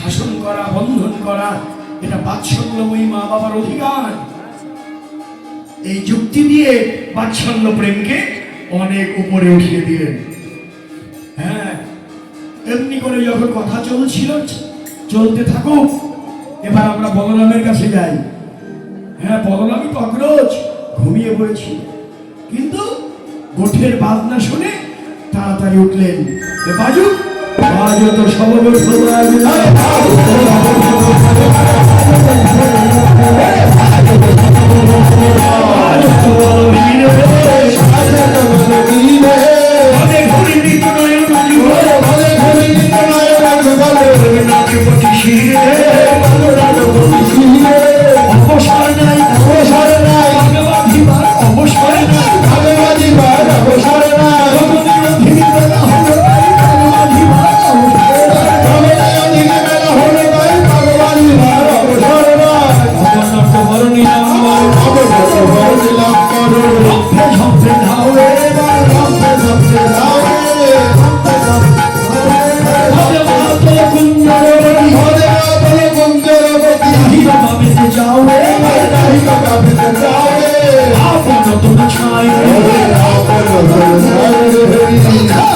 শাসন করা, বন্ধন করা, এটা বাৎসল্যময়ী মা বাবার অধিকার। এই যুক্তি দিয়ে বাৎসল্য প্রেমকে অনেক উপরে উঠিয়ে দিলেন। হ্যাঁ এমনি করে যখন কথা চলছিল, চলতে থাকুক। এবার আমরা বলরামের কাছে যাই। হ্যাঁ বলরামই তো অগ্রজ, ঘুমিয়ে পড়েছি। কিন্তু গোঠের বাজনা শুনে তাড়াতাড়ি উঠলেন। বাজু বাজু তো সবল।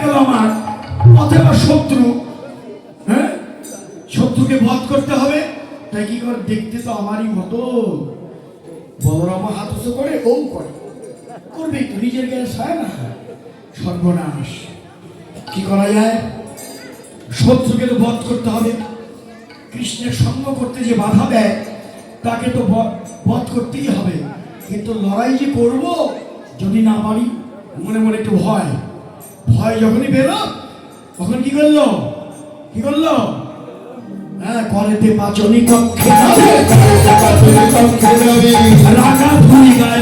গেল আমার। অথবা শত্রু। হ্যাঁ? শত্রুকে বধ করতে হবে। তাই কি করে? দেখতে তো আমারই মতো। বলরাম হাত করে ও করে। করবে তো নিজের গায়ে সায় না? সর্বনাশ। কি করা যায়? শত্রুকে তো বধ করতে হবে। কৃষ্ণের সঙ্গ করতে যে বাধা দেয়, তাকে তো বধ করতেই হবে। কিন্তু লড়াই যে করব, যদি না পারি, মনে মনে একটু ভয়। ভয় যখনই বেরো তখন কি করল? কি করল? হ্যাঁ কলেতে পাচনি কক্ষে রাগা ভূমিকায়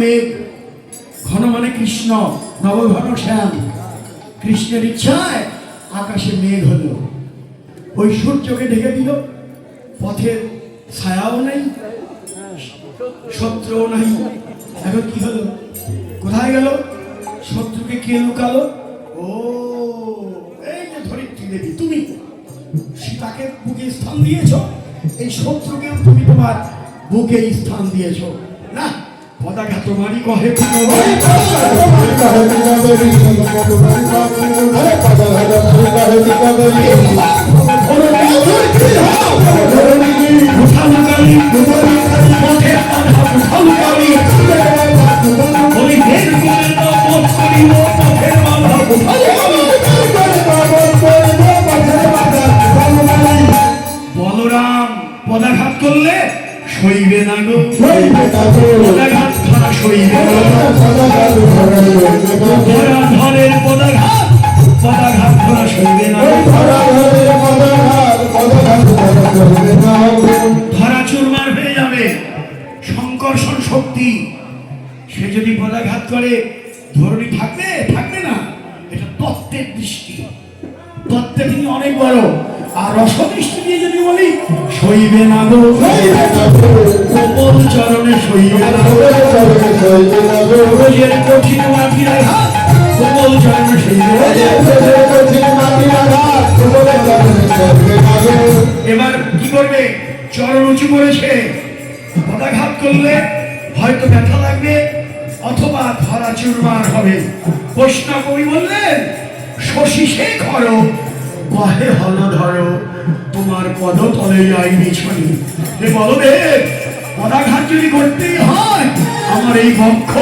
মেঘ ঘন মানে কৃষ্ণ, নবঘন শ্যাম। কৃষ্ণের ইচ্ছায় আকাশে মেঘ হলো। ওই সূর্যকে ঢেকে দিল। পথের ছায়াও নেই, শত্রুও নাই। এখন কি হলো? কোথায় গেল? শত্রুকে কে লুকালো? ও, এই যে ধরিত্রী দেবী, তুমি। সীতাকে বুকে স্থান দিয়েছ। এই শত্রুকেও তুমি তোমার বুকে স্থান দিয়েছ। পতাকা তোমারই কহে উঠালুকালি পথে বাধা বলরাম পদাঘাত করলে সইবে না গো। পদাঘাত খানা সইবে না ধরের পদাঘাত পদাঘাত খানা সইবে না ধরা চুরমার হয়ে যাবে। সংকর্ষণ শক্তি। সে যদি পদাঘাত করে ধরণী থাকবে? থাকবে না। এটা তত্ত্বের দৃষ্টি। তত্ত্বে তিনি অনেক বড়। আর রসমিষ্টি দিয়ে যদি বলি সইবে না গো। কোমল চরণে সইবে না রোজের কঠিন মাটির আঘাত কোমল চরণে সইবে। এবার কি করবে? চরণ উঁচু করেছে। পদাঘাত করলে হয়তো ব্যথা লাগবে, অথবা ধরা চুরমার হবে। কৃষ্ণ কবি বললেন, শশী শেখর বাহে হল ধরো, তোমার পদ তলে যাই বিছনি। হে বলদেব, পদাঘাত যদি করতেই হয়, আমার এই বক্ষ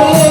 Oh